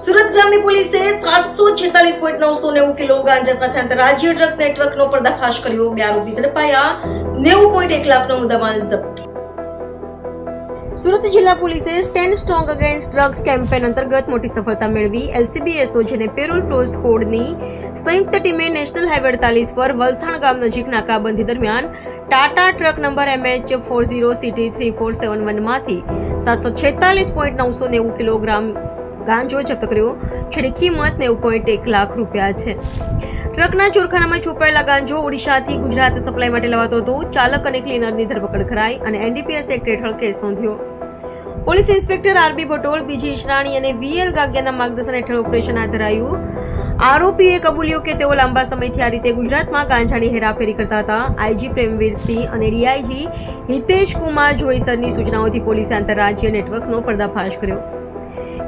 સુરત ગ્રામ્ય પોલીસે સાતસો છેતાલીસ પોઈન્ટ નવસો નેવું કિલો ગાંજા સાથે આંતરરાજ્ય ડ્રગ્સ નેટવર્કનો પર્દાફાશ કર્યો. બે આરોપી ઝડપાયા. નેવું પોઈન્ટ એક લાખનો મુદ્દામાલ જપ્ત. સુરત જિલ્લા પોલીસે stand strong against drugs campaign અંતર્ગત મોટી સફળતા મેળવી. એલસીબીએસઓ જેને પેરોલ ફ્લોઝ કોડની સંયુક્ત ટીમે નેશનલ હાઈવે અડતાલીસ પર વલથાણ ગામ નજીક નાકાબંધી દરમિયાન Tata truck number MH four zero CT three four seven વનમાંથી સાતસો છેતાલીસ પોઈન્ટ નવસો નેવું કિલોગ્રામ ગાંજો જપ્ત કર્યો જેની કિંમત નેવું પોઈન્ટ એક લાખ રૂપિયા છે. ટ્રકના ચોરખાનામાં છુપાયેલા ગાંજો ઓડિશાથી ગુજરાત સપ્લાય માટે લવાતો હતો. ચાલક અને ક્લીનરની ધરપકડ કરાઈ અને એનડીપીએસ એક્ટ હેઠળ કેસ નોંધ્યો. Police inspector RB Bhatol BG Isharani અને વીએલ ગાગિયાના માર્ગદર્શન હેઠળ ઓપરેશન હાથ ધરાયું. આરોપીએ કબૂલ્યો કે તેઓ લાંબા સમયથી આ રીતે ગુજરાતમાં ગાંજાની હેરાફેરી કરતા હતા. આઈજી પ્રેમવીરસિંહ અને ડીઆઈજી હિતેશ કુમાર જોઈસરની સૂચનાઓથી પોલીસે આંતરરાજ્ય નેટવર્કનો પર્દાફાશ કર્યો.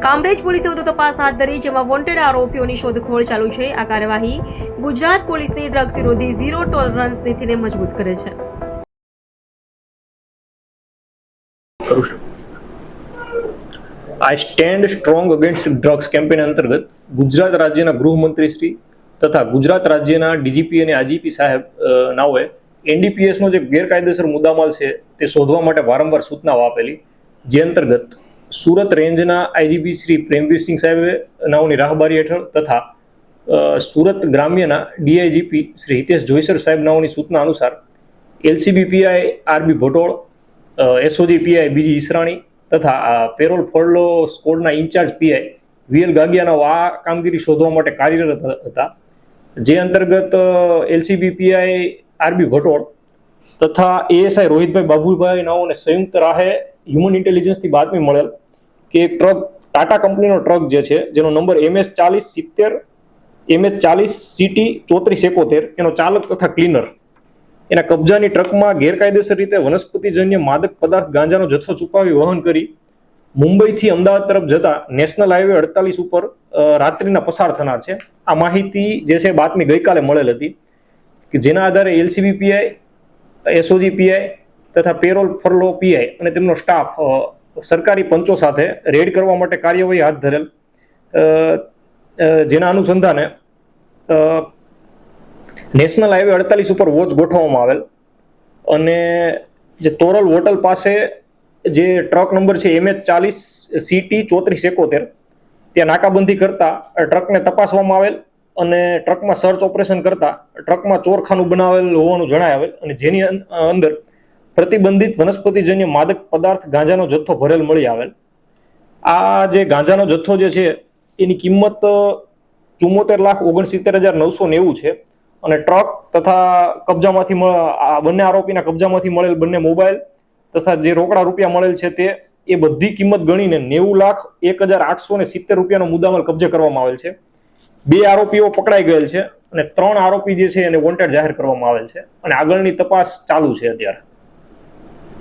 કામરેજ પોલીસે વધુ તપાસ હાથ ધરી, જેમાં વોન્ટેડ આરોપીઓની શોધખોળ ચાલુ છે. આ કાર્યવાહી ગુજરાત પોલીસની ડ્રગ્સ વિરોધી ઝીરો ટોલરન્સ નીતિને મજબૂત કરે છે. I stand strong against drugs campaign અંતર્ગત ગુજરાત રાજ્યના ગૃહમંત્રી શ્રી તથા ગુજરાત રાજ્યના ડીજીપી અને આજીપી સાહેબ નાઓએ એનડીપીએસનો જે ગેરકાયદેસર મુદ્દામાલ છે તે શોધવા માટે વારંવાર સૂચનાઓ આપેલી, જે અંતર્ગત સુરત રેન્જના આઈજીપી શ્રી પ્રેમવીરસિંહ સાહેબે નાઓની રાહબારી હેઠળ તથા સુરત ગ્રામ્યના ડીઆઈજીપી શ્રી હિતેશ જોઈસર સાહેબ નાઓની સૂચના અનુસાર, LCB PI RB Bhatol SOG PI BG Israni તથા પેરોલ ફોલ્ડો સ્કોડના ઇન્ચાર્જ પીઆઈ વીએલ ગાગિયાના આ કામગીરી શોધવા માટે કાર્યરત હતા. જે અંતર્ગત એલસીબી પીઆઈ આરબી ભટોળ તથા એએસઆઈ રોહિતભાઈ બાબુભાઈ નાઓને સંયુક્ત રાહે હ્યુમન ઇન્ટેલિજન્સથી બાતમી મળેલ કે ટ્રક ટાટા કંપનીનો ટ્રક જે છે, જેનો નંબર એમએસ ચાલીસ સિત્તેર એમએચ ચાલીસ સીટી ચોત્રીસ એકોતેર, એનો ચાલક તથા ક્લીનર એના કબજાની ટ્રકમાં ગેરકાયદેસર રીતે વનસ્પતિજન્ય માદક પદાર્થ ગાંજાનો જથ્થો છુપાવી વહન કરી, મુંબઈથી અમદાવાદ તરફ જતા નેશનલ હાઈવે અડતાલીસ ઉપર રાત્રિના પસાર થનાર છે. આ માહિતી જે છે બાતમી ગઈકાલે મળેલ હતી કે જેના આધારે એલસીબી પીઆઈ એસઓજી પીઆઈ તથા પેરોલ ફરલો પીઆઈ અને તેમનો સ્ટાફ સરકારી પંચો સાથે રેડ કરવા માટે કાર્યવાહી હાથ ધરેલ. જેના અનુસંધાને નેશનલ હાઈવે અડતાલીસ ઉપર વોચ ગોઠવવામાં આવેલ. અને જે તોરલ હોટલ પાસે જે ટ્રક નંબર છે એમએચ ચાલીસ સીટી ચોત્રીસ એકોતેર, ત્યાં નાકાબંધી કરતા ટ્રકને તપાસવામાં આવેલ અને ટ્રકમાં સર્ચ ઓપરેશન કરતા ટ્રકમાં ચોરખાનું બનાવેલ હોવાનું જણાવેલ અને જેની અંદર પ્રતિબંધિત વનસ્પતિજન્ય માદક પદાર્થ ગાંજાનો જથ્થો ભરેલ મળી આવેલ. આ જે ગાંજાનો જથ્થો જે છે, એની કિંમત ચુમ્મોતેર લાખ ઓગણસિત્તેર હજાર નવસો નેવું છે. અને ટ્રક તથા કબજામાંથી આ બંને આરોપીના કબજામાંથી મળેલ બંને મોબાઈલ તથા જે રોકડા રૂપિયા મળેલ છે તે, એ બધી કિંમત ગણીને નેવું લાખ એક હજાર આઠસો ને સિત્તેર રૂપિયાનો મુદ્દામાલ કબજે કરવામાં આવેલ છે. બે આરોપીઓ પકડાઈ ગયેલ છે અને ત્રણ આરોપી જે છે એને વોન્ટેડ જાહેર કરવામાં આવેલ છે. અને આગળની તપાસ ચાલુ છે અત્યારે.